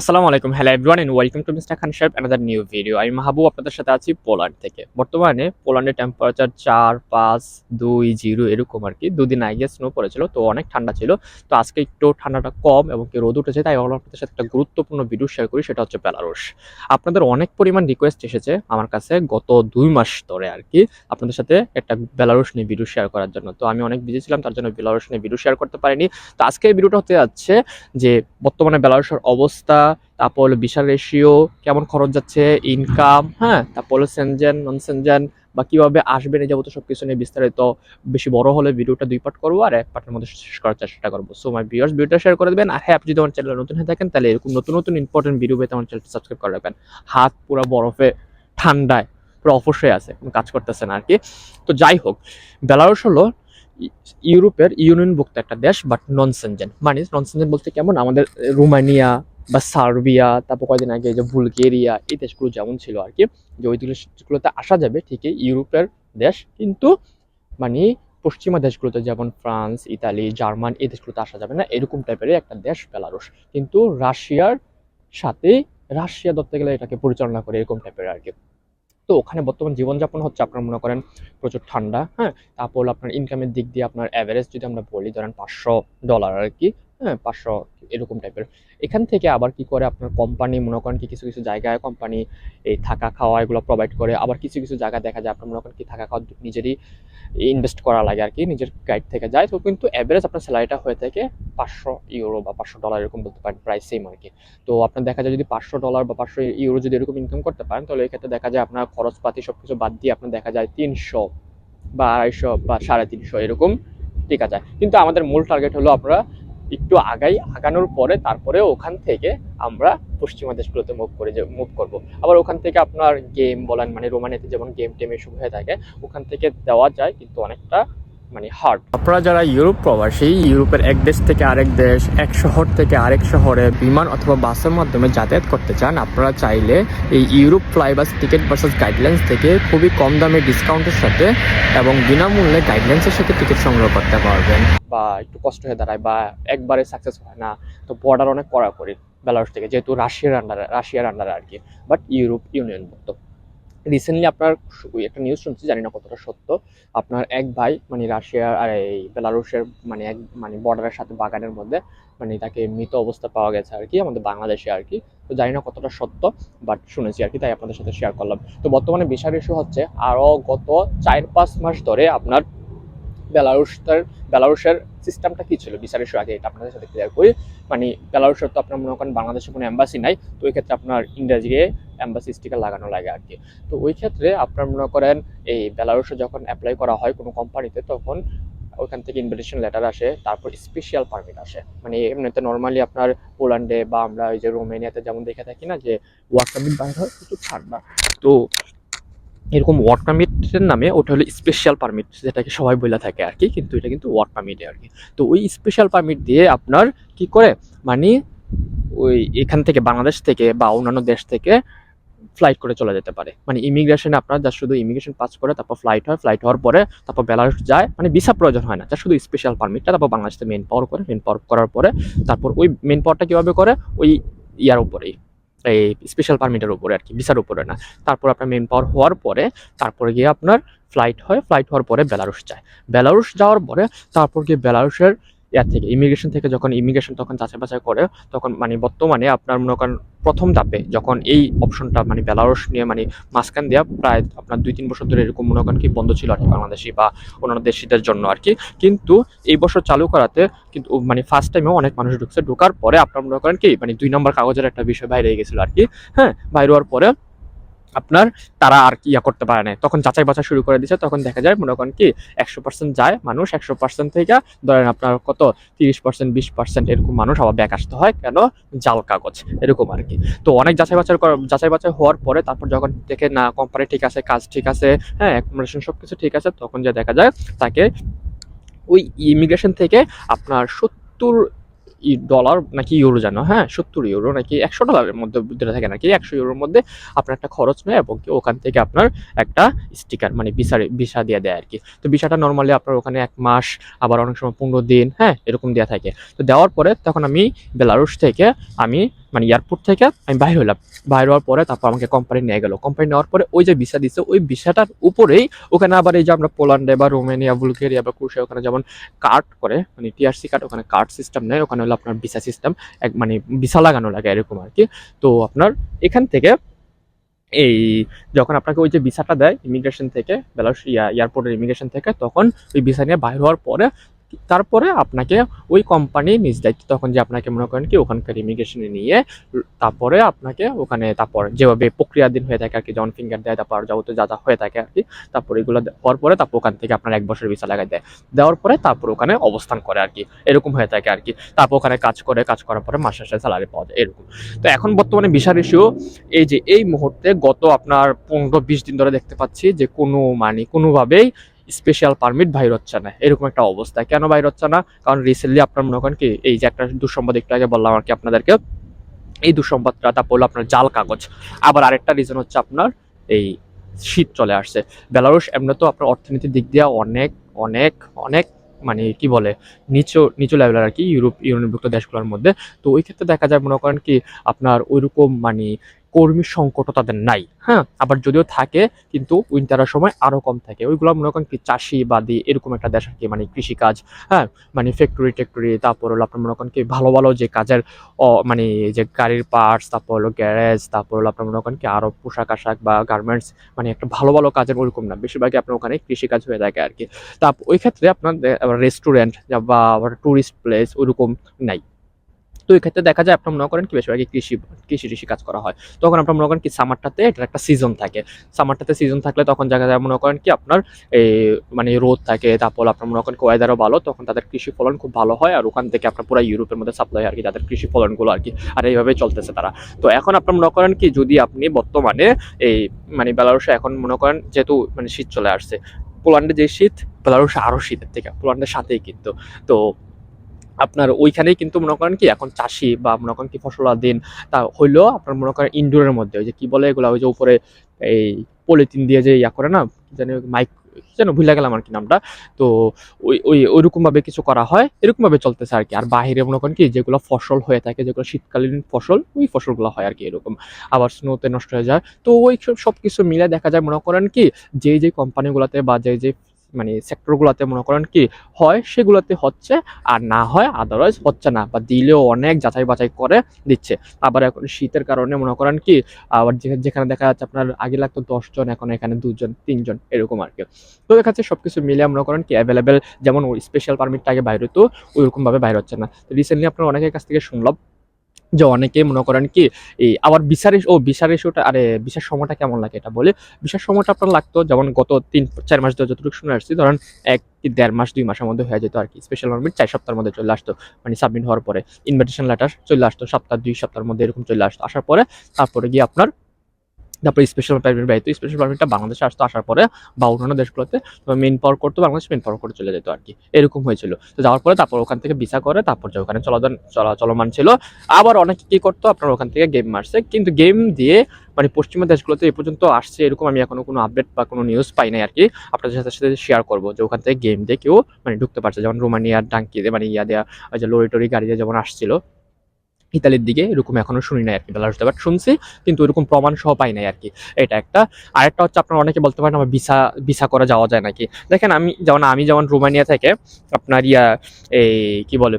আসসালামু আলাইকুম। Hello everyone and welcome to mister Khan Saheb another new video আমি মাহবুব আপনাদের সাথে আছি পোল্যান্ড থেকে। বর্তমানে পোল্যান্ডের টেম্পারেচার চার, পাঁচ, দুই, জিরো এরকম আর কি। দুদিন আগে স্নো পড়েছিল, তো অনেক ঠান্ডা ছিল। তো আজকে একটু ঠান্ডাটা কম এবং কি রোদ উঠেছে, তাই আপনাদের সাথে একটা গুরুত্বপূর্ণ ভিডিও শেয়ার করি, সেটা হচ্ছে বেলারুশ আপনাদের অনেক পরিমাণ রিকোয়েস্ট এসেছে আমার কাছে গত দুই মাস ধরে আর কি, আপনাদের সাথে একটা বেলারুশ নিয়ে ভিডিও শেয়ার করার জন্য। তো আমি অনেক বিজি ছিলাম, তার জন্য বেলারুশ নিয়ে ভিডিও শেয়ার করতে পারিনি। তো আজকে এই ভিডিওটা হতে যাচ্ছে যে বর্তমানে বেলারুশের অবস্থা তারপর হলো বিশাল রেশিও কেমন খরচ যাচ্ছে ইনকাম হ্যাঁ? তারপর হলো সেনজেন নন সেনজেন বা কীভাবে আসবেন এই যাবতীয় সবকিছু নিয়ে বিস্তারিত বেশি বড় হলে ভিডিওটা দুই পার্ট করব, আর এক পার্টের মধ্যে শেষ করার চেষ্টা করব। সো মাই ভিউয়ার্স ভিডিওটা শেয়ার করে দেবেন, আর হ্যাঁ আপনি যদি আমার চ্যানেলে নতুন হয়ে থাকেন, তাহলে এরকম নতুন নতুন ইম্পর্টেন্ট ভিডিও পেতে আমার চ্যানেলটা সাবস্ক্রাইব করে রাখবেন। হাত পুরো বরফে, ঠান্ডায়, পুরো অবশ্যই আছে, কোনো কাজ করতেছে না আর কি তো যাই হোক, বেলারুশ হলো ইউরোপের ইউনিয়নভুক্ত একটা দেশ বাট নন সেনজেন মানে নন সেনজেন বলতে কেমন? আমাদের রোমানিয়া বা সার্বিয়া, তারপর কয়েকদিন আগে যে বুলগেরিয়া, এই দেশগুলো যেমন ছিল আর কি যে ওই দেশগুলোতে আসা যাবে, ঠিকই, ইউরোপের দেশ, কিন্তু মানে পশ্চিমা দেশগুলোতে যেমন ফ্রান্স, ইতালি, জার্মান, এই দেশগুলোতে আসা যাবে না, এরকম টাইপেরই একটা দেশ, বেলারুশ। কিন্তু রাশিয়ার সাথে, রাশিয়া ধরতে গেলে এটাকে পরিচালনা করে এরকম টাইপের আর কি তো ওখানে বর্তমান জীবনযাপন হচ্ছে, আপনার মনে করেন প্রচুর ঠান্ডা হ্যাঁ? তারপর আপনার ইনকামের দিক দিয়ে আপনার অ্যাভারেজ যদি আমরা বলি, ধরেন পাঁচশো ডলার আর কি হ্যাঁ পাঁচশো এরকম টাইপের এখান থেকে আবার কি করে আপনার কোম্পানি মনে করেন কি কিছু কিছু জায়গায় কোম্পানি এই থাকা খাওয়া এগুলো প্রোভাইড করে, আবার কিছু কিছু জায়গা দেখা যায় আপনার মনে করেন কি থাকা খাওয়া নিজেরই ইনভেস্ট করা লাগে আর কি, নিজের গাইড থেকে যায়। তো কিন্তু অ্যাভারেজ আপনার স্যালারিটা হয়ে থাকে পাঁচশো ইউরো বা পাঁচশো ডলার এরকম বলতে পারেন, প্রায় সেম আর কি। তো আপনার দেখা যায় যদি পাঁচশো ডলার বা পাঁচশো ইউরো যদি এরকম ইনকাম করতে পারেন, তাহলে এক্ষেত্রে দেখা যায় আপনার খরচপাতি সব কিছু বাদ দিয়ে আপনার দেখা যায় তিনশো বা আড়াইশো বা সাড়ে তিনশো এরকম টিকা যায়। কিন্তু আমাদের মূল টার্গেট হলো আমরা একটু আগাই, আগানোর পরে তারপরে ওখান থেকে আমরা পশ্চিমা দেশগুলোতে মুভ করে যে মুভ করব। আবার ওখান থেকে আপনার গেম বলেন মানে রোমানিয়াতে যেমন গেম টেম এসব হয়ে থাকে, ওখান থেকে দেওয়া যায়, কিন্তু অনেকটা মানে হার্ড আপনারা যারা ইউরোপ প্রবাসী ইউরোপের এক দেশ থেকে আরেক দেশ এক শহর থেকে আরেক শহরে বিমান অথবা বাসের মাধ্যমে যাতায়াত করতে চান আপনারা চাইলে এই Europe flybus ticket versus guidelines থেকে খুবই কম দামে ডিসকাউন্টের সাথে এবং বিনামূল্যে গাইডলাইন্সের সাথে টিকিট সংগ্রহ করতে পারবেন। বা একটু কষ্ট হয়ে দাঁড়ায় বা একবারে সাকসেস হয় না তো বর্ডার অনেক কড়াকড়ি বেলারুস থেকে যেহেতু রাশিয়ার আন্ডারে রাশিয়ার আন্ডারে আর কি বাট ইউরোপ ইউনিয়ন ইউনিয়নভুক্ত রিসেন্টলি আপনার একটা নিউজ শুনছি, জানি না কতটা সত্য। আপনার এক ভাই মানে রাশিয়ার, আর এই বেলারুশের মানে এক মানে বর্ডারের সাথে বাগানের মধ্যে মানে তাকে মৃত অবস্থা পাওয়া গেছে আর কি, আমাদের বাংলাদেশে আর কি। তো জানি না কতটা সত্য বাট শুনেছি আর কি, তাই আপনাদের সাথে শেয়ার করলাম। তো বর্তমানে বিশাল ইস্যু হচ্ছে আরও গত চার পাঁচ মাস ধরে আপনার বেলারুসের বেলারুশের সিস্টেমটা কী ছিল? বিচার ইস্যু আগে এটা আপনাদের সাথে ক্লিয়ার করি। মানে বেলারুশের তো আপনার মনে করেন বাংলাদেশে কোনো অ্যাম্বাসি নাই, তো ওই ক্ষেত্রে আপনার ইন্ডিয়া গিয়ে এম্বাসি স্টিকার লাগানো লাগে আর কি তো ওই ক্ষেত্রে আপনার মনে করেন এই বেলারুশে যখন অ্যাপ্লাই করা হয় কোনো কোম্পানিতে তখন ওখান থেকে ইনভিটেশন লেটার আসে, তারপর স্পেশাল পারমিট আসে। মানে এমনিতে নর্মালি আপনার পোল্যান্ডে বা আমরা ওই যে রোমেনিয়াতে যেমন দেখে থাকি না যে ওয়ার্ক পারমিট বাইর হয় প্রচুর ঠান্ডা তো এরকম ওয়ার্ক পারমিটের নামে ওটা হলো স্পেশাল পারমিট যেটাকে সবাই বলে থাকে আর কি, কিন্তু এটা কিন্তু ওয়ার্ক পারমিটে আর কি। তো ওই স্পেশাল পারমিট দিয়ে আপনার কি করে? মানে ওই এখান থেকে বাংলাদেশ থেকে বা অন্যান্য দেশ থেকে ফ্লাইট করে চলে যেতে পারে। মানে ইমিগ্রেশনে আপনার যা শুধু ইমিগ্রেশন পাস করে তারপর ফ্লাইট হয় ফ্লাইট হওয়ার পরে তারপর বেলারুস যায় মানে ভিসা প্রয়োজন হয় না যা শুধু স্পেশাল পারমিটটা তারপর বাংলাদেশে মেন পাওয়ার করে মেন পাওয়ার করার পরে তারপর ওই মেন পাওয়ারটা কীভাবে করে? ওই ইয়ার উপরেই। এই স্পেশাল পারমিটের উপরে আর কি ভিসার উপরে না। তারপর আপনার মেন পাওয়ার হওয়ার পরে, তারপরে গিয়ে আপনার ফ্লাইট হয়। ফ্লাইট হওয়ার পরে বেলারুশ যায়। বেলারুশ যাওয়ার পরে, তারপর গিয়ে বেলারুসের ইয়ার থেকে ইমিগ্রেশন থেকে যখন ইমিগ্রেশন তখন যাচাই বাছাই করে, তখন মানে বর্তমানে আপনার মনে করেন প্রথম ধাপে যখন এই অপশনটা মানে বেলারুস নিয়ে মানে মাঝখান দেওয়া প্রায় আপনার দুই, তিন বছর ধরে এরকম মনে করেন কি বন্ধ ছিল আর কি বাংলাদেশি বা অন্যান্য দেশিদের জন্য আর কি। কিন্তু এই বছর চালু করাতে কিন্তু মানে ফার্স্ট টাইমেও অনেক মানুষ ঢুকছে। ঢোকার পরে আপনার মনে করেন কি মানে দুই নম্বর কাগজের একটা বিষয় বাইরে গেছিল আর কি। হ্যাঁ বাইরে হওয়ার পরে আপনার, তারা আর ইয়া করতে পারে না তখন যাচাই বাছাই শুরু করে দিচ্ছে তখন দেখা যায়, মনে করেন কি, একশো পার্সেন্ট যায় মানুষ, একশো পার্সেন্ট থেকে ধরেন আপনার কত, তিরিশ পার্সেন্ট বিশ পার্সেন্ট এরকম মানুষ আবার ব্যাক আসতে হয়, কেন? জাল কাগজ, এরকম আর কি। তো অনেক যাচাই বাছাই যাচাই বাছাই হওয়ার পরে তারপর যখন দেখে, না কোম্পানি ঠিক আছে, কাজ ঠিক আছে হ্যাঁ অ্যাকোমোডেশন সব কিছু ঠিক আছে, তখন যা দেখা যায়, তাকে ওই ইমিগ্রেশন থেকে আপনার সত্তর ডলার নাকি ইউরো জানো? হ্যাঁ সত্তর ইউরো নাকি একশো ডলারের মধ্যে ভিতরে থাকে নাকি, একশো ইউরোর মধ্যে আপনার একটা খরচ নেয় এবং ওখান থেকে আপনার একটা স্টিকার মানে ভিসা ভিসা দিয়ে দেয় আর কি তো ভিসাটা নর্মালি আপনার ওখানে এক মাস, আবার অনেক সময় পনেরো দিন হ্যাঁ এরকম দেওয়া থাকে। তো দেওয়ার পরে তখন আমি বেলারুশ থেকে আমি মানে এয়ারপোর্ট থেকে আমি বাইরে হলাম বাইরে হওয়ার পরে তারপর আমাকে কোম্পানি নিয়ে গেল। কোম্পানি নেওয়ার পরে ওই যে ভিসা দিচ্ছে ওই ভিসাটার উপরেই ওখানে আবার এই যে আমরা পোল্যান্ডে বা রোমানিয়া, বুলগেরিয়া বা ক্রুশিয়া ওখানে যেমন কার্ড করে মানে টিআরসি কার্ড ওখানে কার্ড সিস্টেম নেয়। ওখানে হলো আপনার ভিসা সিস্টেম এক মানে ভিসা লাগানো লাগে এরকম আর কি তো আপনার এখান থেকে এই যখন আপনাকে ওই যে ভিসাটা দেয় ইমিগ্রেশন থেকে বেলারুস এয়ারপোর্টের ইমিগ্রেশন থেকে, তখন ওই ভিসা নিয়ে বাইর হওয়ার পরে তারপরে আপনাকে ওই কোম্পানি নিজ দায়িত্ব তখন যে আপনাকে মনে করেন কি ওখানকার ইমিগ্রেশনে নিয়ে, তারপরে আপনাকে ওখানে তারপর যেভাবে প্রক্রিয়াধীন হয়ে থাকে আর কি যেমন ফিঙ্গার দেয়, তারপর যাবতীয় যা যা হয়ে থাকে আর কি, তারপর এগুলো দেওয়ার পরে তারপর ওখান থেকে আপনার এক বছর ভিসা লাগাই দেয়। দেওয়ার পরে তারপর ওখানে অবস্থান করে আর কি, এরকম হয়ে থাকে আর কি। তারপর ওখানে কাজ করে, কাজ করার পরে মাস শেষে স্যালারি পাওয়া যায়, এরকম। তো এখন বর্তমানে ভিসার ইস্যু এই যে এই মুহূর্তে গত আপনার পনেরো বিশ দিন ধরে দেখতে পাচ্ছি যে কোনো মানে কোনোভাবেই স্পেশাল পারমিট বাইর হচ্ছে না এরকম একটা অবস্থা। কেন বাইর হচ্ছে না কারণ রিসেন্টলি আপনার মনে করেন কি, এই যে একটা দুঃসম্বাদ একটু আগে বললাম আর কি আপনাদেরকে, এই দুঃসম্বাদটা তারপর হলো আপনার জাল কাগজ। আবার আরেকটা রিজন হচ্ছে আপনার এই শীত চলে আসছে। বেলারুশ এমনি তো আপনার অর্থনীতির দিক দিয়ে অনেক অনেক অনেক মানে কি বলে, নিচু নিচু লেভেলের আর কি, ইউরোপ, ইউরোপভুক্ত দেশগুলোর মধ্যে। তো ওই ক্ষেত্রে দেখা যায় মনে করেন কি, আপনার ওইরকম মানে কর্মী সংকটও তাদের নাই হ্যাঁ? আবার যদিও থাকে, কিন্তু উইন্টারের সময় আরও কম থাকে। ওইগুলো মনে করেন কি চাষি বাদি এরকম একটা দেশ আর কি মানে কৃষিকাজ হ্যাঁ? মানে ফ্যাক্টরি টেক্টরি তারপর হলো আপনার মনে করেন কি ভালো ভালো যে কাজের মানে যে গাড়ির পার্টস তারপর হলো গ্যারেজ তারপর হলো আপনার মনে করেন কি আরও পোশাক আশাক বা গার্মেন্টস মানে একটা ভালো ভালো কাজের ওরকম না। বেশিরভাগই আপনার ওখানে কৃষিকাজ হয়ে থাকে আর কি। তা ওই ক্ষেত্রে আপনার রেস্টুরেন্ট বা টুরিস্ট প্লেস ওইরকম নাই। তো এই ক্ষেত্রে দেখা যায় আপনার মনে করেন কি বেশিরভাগই কৃষি কৃষি কৃষি কাজ করা হয়। তখন আপনার মনে করেন কি সামারটাতে এটার একটা সিজন থাকে। সামারটাতে সিজন থাকলে তখন দেখা যায় মনে করেন কি আপনার এই মানে রোদ থাকে, তারপর আপনার মনে করেন ওয়েদারও ভালো, তখন তাদের কৃষি ফলন খুব ভালো হয় আর ওখান থেকে আপনার পুরো ইউরোপের মধ্যে সাপ্লাই আর কি তাদের কৃষি ফলনগুলো আর কি, আর এইভাবে চলতেছে তারা। তো এখন আপনার মনে করেন কি যদি আপনি বর্তমানে এই মানে বেলারুসে এখন মনে করেন যেহেতু মানে শীত চলে আসছে, পোল্যান্ডে যে শীত বেলারুসে আরও শীতের থেকে, পোল্যান্ডের সাথেই কিন্তু। তো আপনার ওইখানেই কিন্তু মনে করেন কি, এখন চাষি বা মনে করেন কি ফসল দিন, তা হইলেও আপনার মনে করেন ইনডোরের মধ্যে, ওই যে কি বলে এগুলো, ওই যে উপরে এই পলিথিন দিয়ে যে ইয়া করে না জানি মাইক যেন ভুলে গেলাম আর কি নামটা, তো ওই ওই ওইরকম ভাবে কিছু করা হয় এরকম ভাবে চলতেছে আর কি। আর বাইরে মনে করেন কি, যেগুলো ফসল হয়ে থাকে, যেগুলো শীতকালীন ফসল, ওই ফসলগুলো হয় আর কি এরকম। আবার স্নোতে নষ্ট হয়ে যায়, তো ওই সব সব কিছু মিলে দেখা যায় মনে করেন কি, যে যে কোম্পানিগুলোতে বা যে যে মানে সেক্টরগুলোতে মনে করেন কি, হয় সেগুলোতে হচ্ছে আর না হয় আদারওয়াইজ হচ্ছে না বা দিলেও অনেক যাচাই বাছাই করে দিচ্ছে। আবার এখন শীতের কারণে মনে করেন কি, আবার যেখানে দেখা যাচ্ছে আপনার আগে লাগতো দশজন, এখন এখানে দুজন, তিনজন, এরকম আর কি। তো দেখা যাচ্ছে সবকিছু মিলে মনে করেন কি অ্যাভেলেবেল যেমন স্পেশাল পারমিটটা আগে বাইরে হতো ওইরকম ভাবে বাইরে হচ্ছে না। রিসেন্টলি আপনার অনেকের কাছ থেকে শুনলাম যে অনেকে মনে করেন কি, এই আবার বিচারে ও বিচার ইস্যুটা আরে বিচার সময়টা কেমন লাগে এটা বলে? বিচার সময়টা আপনার লাগতো যেমন গত তিন, চার মাস ধরে যতটুকু শুনে আসছি, ধরেন এক কি দেড় মাস, দুই মাসের মধ্যে হয়ে যেত আর কি স্পেশাল পারমিট চার সপ্তাহের মধ্যে চলে আসতো মানে সাবমিট হওয়ার পরে। ইনভিটেশন লেটার চলে আসতো, সপ্তাহ, দুই সপ্তাহের মধ্যে এরকম চলে আসতো। আসার পরে তারপরে গিয়ে আপনার তারপরে স্পেশাল পারমিট ব্যয়িত স্পেশাল পারমিটটা বাংলাদেশে আসতো, আসার পরে বা অন্যান্য দেশগুলোতে মেন পাওয়ার করতো বাংলাদেশ মেন পাওয়ার করে চলে যেত আর কি। এরকম হয়েছিল। তো যাওয়ার পরে তারপর ওখান থেকে ভিসা করে, তারপর যে ওখানে চলাদান, চলা, চলমান ছিল। আবার অনেকে কী করতো, আপনার ওখান থেকে গেম মারছে। কিন্তু গেম দিয়ে মানে পশ্চিমা দেশগুলোতে এ পর্যন্ত আসছে এরকম আমি এখনও কোনো আপডেট বা কোনো নিউজ পাই নাই আর কি। আপনাদের সাথে সাথে শেয়ার করব যে ওখান থেকে গেম দিয়ে কেউ মানে ঢুকতে পারছে। যেমন রোমানিয়ার ডাঙ্কি দিয়ে মানে ইয়া দেওয়া যে লরি টরি গাড়ি দিয়ে যেমন আসছিল। ইতালির দিকে, এরকম এখনও শুনি নাই আর কি বেলারুসে বাট শুনছি, কিন্তু এরকম প্রমাণ সহ পাই নাই আর কি এটা একটা। আরেকটা হচ্ছে আপনার অনেকে বলতে পারেন আমার ভিসা ভিসা করা যাওয়া যায় নাকি? দেখেন আমি, যেমন আমি যেমন রোমানিয়া থেকে আপনার ইয়া, এই কি বলে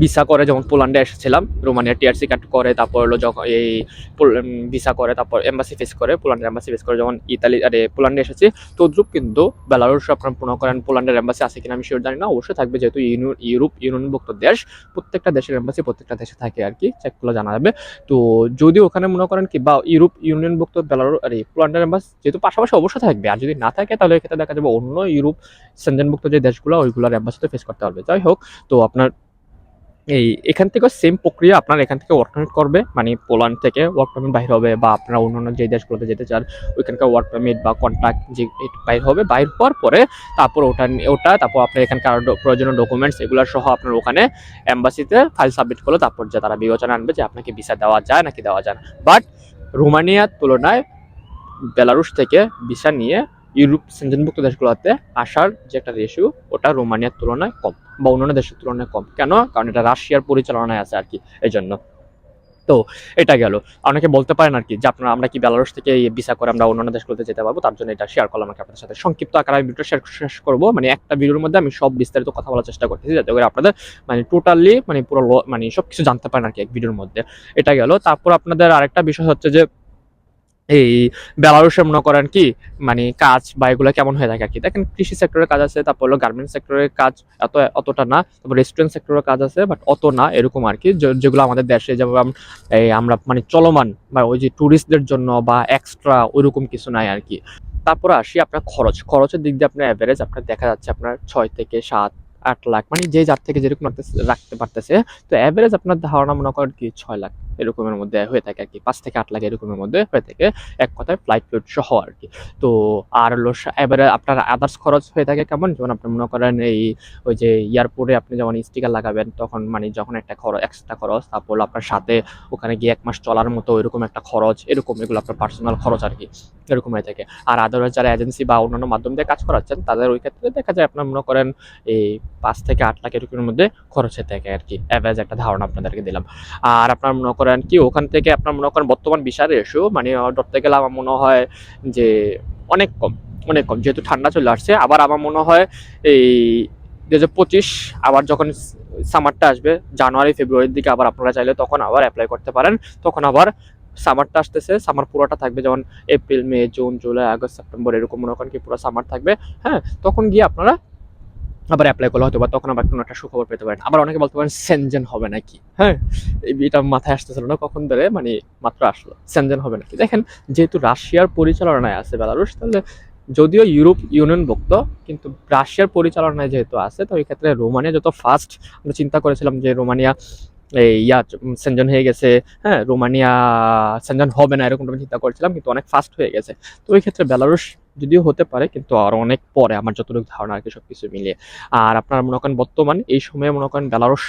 ভিসা করে যেমন পোল্যান্ডে এসেছিলাম, রোমানিয়া টিআরসি কার্ড করে, তারপর হলো যখন এই ভিসা করে, তারপর এম্বাসি ফেস করে, পোল্যান্ডের এম্বাসি ফেস করে যখন ইতালি, আরে, পোল্যান্ডে এসেছি তদ্রুপ কিন্তু বেলারুস আপনার মনে করেন পোল্যান্ডের এম্বাসি আছে কিনা আমি শিওর জানি না, অবশ্যই থাকবে যেহেতু ইউরোপ ইউনিয়নভুক্ত দেশ, প্রত্যেকটা দেশের এম্বাসি প্রত্যেকটা দেশে থাকে আর কি চেক করলে জানা যাবে তো যদি ওখানে মনে করেন কি বা ইউরোপ ইউনিয়নভুক্ত বেলারুস আরে, পোল্যান্ডের এম্বাসি যেহেতু পাশাপাশি অবশ্যই থাকবে, আর যদি না থাকে তাহলে এক্ষেত্রে দেখা যাবে অন্য ইউরোপ সেনজেনভুক্ত যে দেশগুলো, ওইগুলোর এম্বাসিতে ফেস করতে পারবে। যাই হোক, তো আপনার এই, এখান থেকেও সেম প্রক্রিয়া আপনার এখান থেকে ওয়ার্ক পারমিট করবে। মানে পোল্যান্ড থেকে ওয়ার্ক পারমিট বাইর হবে বা আপনারা অন্যান্য যে দেশগুলোতে যেতে চান, ওইখানকার ওয়ার্ক পারমিট বা কন্ট্রাক্ট যে বাইর হবে, বাইর হওয়ার পরে তারপর ওটা ওটা তারপর আপনার এখানকার প্রয়োজনীয় ডকুমেন্টস এগুলো সহ আপনার ওখানে এম্বাসিতে ফাইল সাবমিট করলে তারপর যে তারা বিবেচনা আনবে যে আপনাকে ভিসা দেওয়া যায় নাকি দেওয়া যায় না। বাট রোমানিয়ার তুলনায় বেলারুশ থেকে ভিসা নিয়ে ইউরোপ সেনজেনভুক্ত দেশগুলোতে আসার যে একটা রেশিও ওটা রোমানিয়ার তুলনায় কম বা অন্যান্য দেশের তুলনায় কম। কেন? কারণ এটা রাশিয়ার পরিচালনায় আছে আর কি এই জন্য তো এটা গেল। অনেকে বলতে পারেন আর কি, যে আপনারা, আমরা কি বেলারুস থেকে ভিসা করে আমরা অন্যান্য দেশগুলোতে যেতে পারব? তার জন্য এটা শেয়ার করলাম আমাকে আপনাদের সাথে। সংক্ষিপ্ত আকারে আমি ভিডিও শেয়ার শেষ করব। মানে একটা ভিডিওর মধ্যে আমি সব বিস্তারিত কথা বলার চেষ্টা করতেছি যাতে করে আপনাদের মানে টোটালি মানে পুরো মানে সব কিছু জানতে পারেন আর কি এক ভিডিওর মধ্যে। এটা গেল। তারপর আপনাদের আরেকটা বিষয় হচ্ছে যে এই বেলারুসে মনে করেন কি মানে কাজ বা এগুলো কেমন হয়ে থাকে আর কি। দেখেন কৃষি সেক্টরের কাজ আছে, তারপর হলো গার্মেন্ট সেক্টরের কাজ এত, অতটা না, তারপর রেস্টুরেন্ট সেক্টরের কাজ আছে বাট অত না, এরকম আর কি যেগুলো আমাদের দেশে যেমন এই আমরা মানে চলমান বা ওই যে ট্যুরিস্টদের জন্য বা এক্সট্রা ওইরকম কিছু নাই আর কি। তারপরে আসি আপনার খরচ। খরচের দিক দিয়ে আপনার অ্যাভারেজ আপনার দেখা যাচ্ছে আপনার ছয় থেকে সাত, আট লাখ মানে যে যার থেকে যেরকম রাখতে পারতেছে, তো অ্যাভারেজ আপনার ধারণা মনে করেন কি, ছয় লাখ। এরকমের মধ্যে হয়ে থাকে আর কি পাঁচ থেকে আট লাখ এরকমের মধ্যে হয়ে থাকে এক কথায় ফ্লাইট ফ্লুট সহ আর কি তো আর এবারে আপনার আদার্স খরচ হয়ে থাকে কেমন? যেমন আপনি মনে করেন এই, ওই যে এয়ারপোর্টে আপনি যেমন স্টিকার লাগাবেন, তখন মানে যখন একটা খরচ এক্সট্রা খরচ, তারপর আপনার সাথে ওখানে গিয়ে এক মাস চলার মতো এরকম একটা খরচ, এরকম এগুলো আপনার পার্সোনাল খরচ আর কি এরকম হয়ে থাকে। আর আদারওয়াইজ যারা এজেন্সি বা অন্যান্য মাধ্যম দিয়ে কাজ করাচ্ছেন, তাদের ওই ক্ষেত্রে দেখা যায় আপনার মনে করেন এই পাঁচ থেকে আট লাখ এরকমের মধ্যে খরচ হয়ে থাকে আর কি অ্যাভারেজ একটা ধারণা আপনাদেরকে দিলাম। আর আপনার মনে করেন কি, ওখান থেকে আপনার মনে করেন বর্তমান বিশাল রেশু মানে ধরতে গেলে আমার মনে হয় যে অনেক কম অনেক কম। যেহেতু ঠান্ডা চলে আসছে, আবার আমার মনে হয় এই দু পঁচিশ, আবার যখন সামারটা আসবে, জানুয়ারি, ফেব্রুয়ারির দিকে আবার আপনারা চাইলে তখন আবার অ্যাপ্লাই করতে পারেন। তখন আবার সামারটা আসতেছে সামার পুরোটা থাকবে যেমন April May June July August September এরকম মনে করেন কি পুরো সামার থাকবে। হ্যাঁ তখন গিয়ে আপনারা আবার অ্যাপ্লাই করলে হয়তো বা তখন আবার কোনো একটা সুখবর পেতে পারেন। আবার অনেকে বলতে পারেন সেনজেন হবে নাকি? হ্যাঁ এটা মাথায় আসতেছিল না কখন ধরে মানে মাত্র আসলো। সেনজেন হবে নাকি? দেখেন, যেহেতু রাশিয়ার পরিচালনায় আছে বেলারুশ, তাহলে যদিও ইউরোপ ইউনিয়ন ইউনিয়নভুক্ত, কিন্তু রাশিয়ার পরিচালনায় যেহেতু আছে, তো এই ক্ষেত্রে রোমানিয়া যত ফার্স্ট আমরা চিন্তা করেছিলাম যে রোমানিয়া, এই ইয়া সেনজন হয়ে গেছে হ্যাঁ রোমানিয়া সেনজন হবে না এরকম চিন্তা করেছিলাম, কিন্তু অনেক ফাস্ট হয়ে গেছে। তো ওই ক্ষেত্রে বেলারুশ যদিও হতে পারে কিন্তু আরও অনেক পরে আমার যতটুকু ধারণা আর কি সব কিছু মিলিয়ে। আর আপনারা মনে করেন বর্তমান এই সময়ে মনে করেন বেলারুশ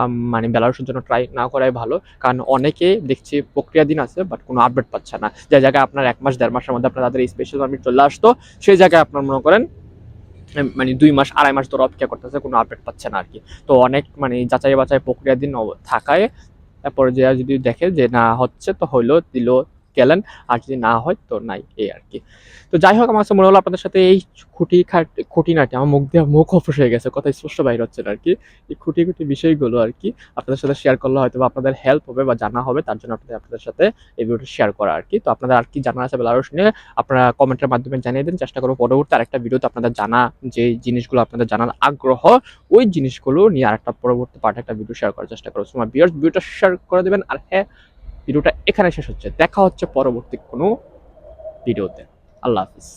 আম, মানে বেলারসের জন্য ট্রাই না করাই ভালো কারণ অনেকে দেখছি প্রক্রিয়াধীন আছে বাট কোনো আপডেট পাচ্ছে না। যে জায়গায় আপনার এক মাস দেড় মাসের মধ্যে আপনার তাদের স্পেশাল পারমিট চলে আসতো সেই জায়গায় আপনার মনে করেন মানে দুই মাস আড়াই মাস ধরে অপেক্ষা করতেছে কোনো আপডেট পাচ্ছে না আর কি। তো অনেক মানে যাচাই বাছাই প্রক্রিয়াধীন থাকায় তারপরে যে যদি দেখে যে না হচ্ছে তো হইল দিল গেলেন, আর যদি না হয় তো নাই এই আর কি। তো যাই হোক, আমার মনে হলো আপনাদের সাথে এই খুঁটি খাট, খুঁটিনাটি, আমার মুখ দিয়ে মুখ অফস হয়ে গেছে কথা স্পষ্ট বাইর হচ্ছে আর কি। এই খুঁটি খুঁটি বিষয়গুলো আর কি আপনাদের সাথে শেয়ার করলে হয়তো আপনাদের হেল্প হবে বা জানা হবে, তার জন্য আপনাদের আপনাদের সাথে এই ভিডিওটা শেয়ার করা আর কি। তো আপনাদের আর কি জানা আছে বেলারুস নিয়ে আপনারা কমেন্টের মাধ্যমে জানিয়ে দিন। চেষ্টা করব পরবর্তী আরেকটা ভিডিওতে আপনাদের জানা, যে জিনিসগুলো আপনাদের জানার আগ্রহ, ওই জিনিসগুলো নিয়ে আরেকটা পরবর্তী পার্টে একটা ভিডিও শেয়ার করার চেষ্টা করব। তোমার বিয়ার্স ভিডিওটা শেয়ার করে দেবেন। আর হ্যাঁ ভিডিওটা এখানে শেষ হচ্ছে। দেখা হচ্ছে পরবর্তী কোনো ভিডিওতে। আল্লাহ হাফিজ।